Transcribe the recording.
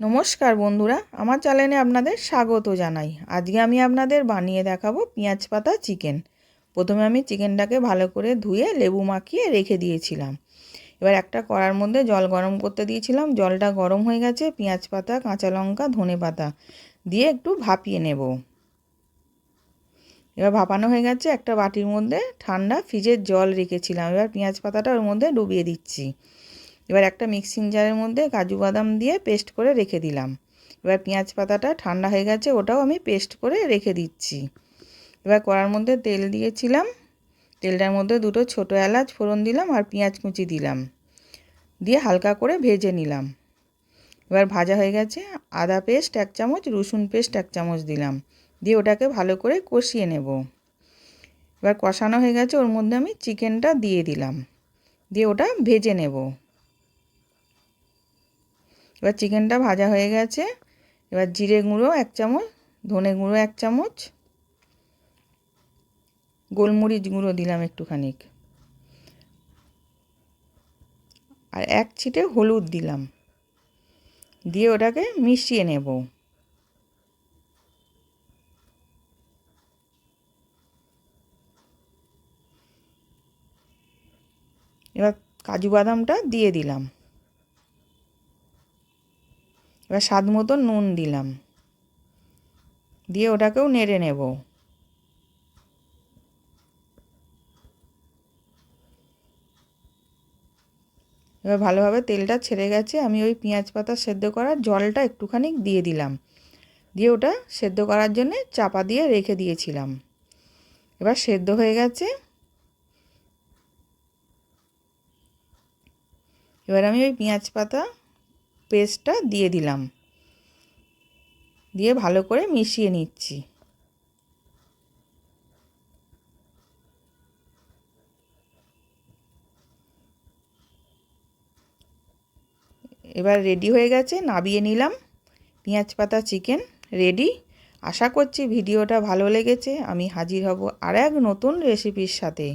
নমস্কার বন্ধুরা, আমার চ্যানেলে আপনাদের স্বাগত জানাই। আজকে আমি আপনাদের বানিয়ে দেখাবো পেঁয়াজ পাতা চিকেন। প্রথমে আমি চিকেনটাকে ভালো করে ধুয়ে লেবু মাখিয়ে রেখে দিয়েছিলাম। এবার একটা কড়ার মধ্যে জল গরম করতে দিয়েছিলাম। জলটা গরম হয়ে গেছে, পেঁয়াজ পাতা, কাঁচা লঙ্কা, ধনে পাতা দিয়ে একটু ভাপিয়ে নেব। এবার ভাপানো হয়ে গেছে একটা বাটির মধ্যে ঠান্ডা ফ্রিজের জল রেখেছিলাম। এবার পেঁয়াজ পাতাটা ওর মধ্যে ডুবিয়ে দিচ্ছি। এবার একটা মিক্সিং জারের মধ্যে কাজু বাদাম দিয়ে পেস্ট করে রেখে দিলাম। এবার পেঁয়াজ পাতাটা ঠান্ডা হয়ে গেছে, ওটাও আমি পেস্ট করে রেখে দিচ্ছি। এবার কড়ার মধ্যে তেল দিয়েছিলাম। তেলটার মধ্যে দুটো ছোটো এলাচ ফোড়ন দিলাম আর পেঁয়াজ কুচি দিলাম। দিয়ে হালকা করে ভেজে নিলাম। এবার ভাজা হয়ে গেছে, আদা পেস্ট এক চামচ, রসুন পেস্ট এক চামচ দিলাম। দিয়ে ওটাকে ভালো করে কষিয়ে নেব। এবার কষানো হয়ে গেছে, ওর মধ্যে আমি চিকেনটা দিয়ে দিলাম। দিয়ে ওটা ভেজে নেব। এবার চিকেনটা ভাজা হয়ে গেছে। এবার জিরে গুঁড়ো এক চামচ, ধনে গুঁড়ো এক চামচ, গোলমরিচ গুঁড়ো দিলাম একটুখানি আর এক ছিটে হলুদ দিলাম। দিয়ে ওটাকে মিশিয়ে নেব। এবার কাজু বাদামটা দিয়ে দিলাম। এবার স্বাদ মতো নুন দিলাম। দিয়ে ওটাকেও নেড়ে নেব। এবার ভালোভাবে তেলটা ছেড়ে গেছে, আমি ওই পেঁয়াজ পাতা সেদ্ধ করার জলটা একটুখানি দিয়ে দিলাম। দিয়ে ওটা সেদ্ধ করার জন্যে চাপা দিয়ে রেখে দিয়েছিলাম। এবার সেদ্ধ হয়ে গেছে। এবার আমি ওই পেঁয়াজ পাতা পেস্টটা দিয়ে দিলাম। দিয়ে ভালো করে মিশিয়ে নিচ্ছি। এবার রেডি হয়ে গেছে, নাবিয়ে নিলাম। পেঁয়াজ পাতা চিকেন রেডি আশা করছি ভিডিওটা ভালো লেগেছে। আমি হাজির হব আর এক নতুন রেসিপির সাথে।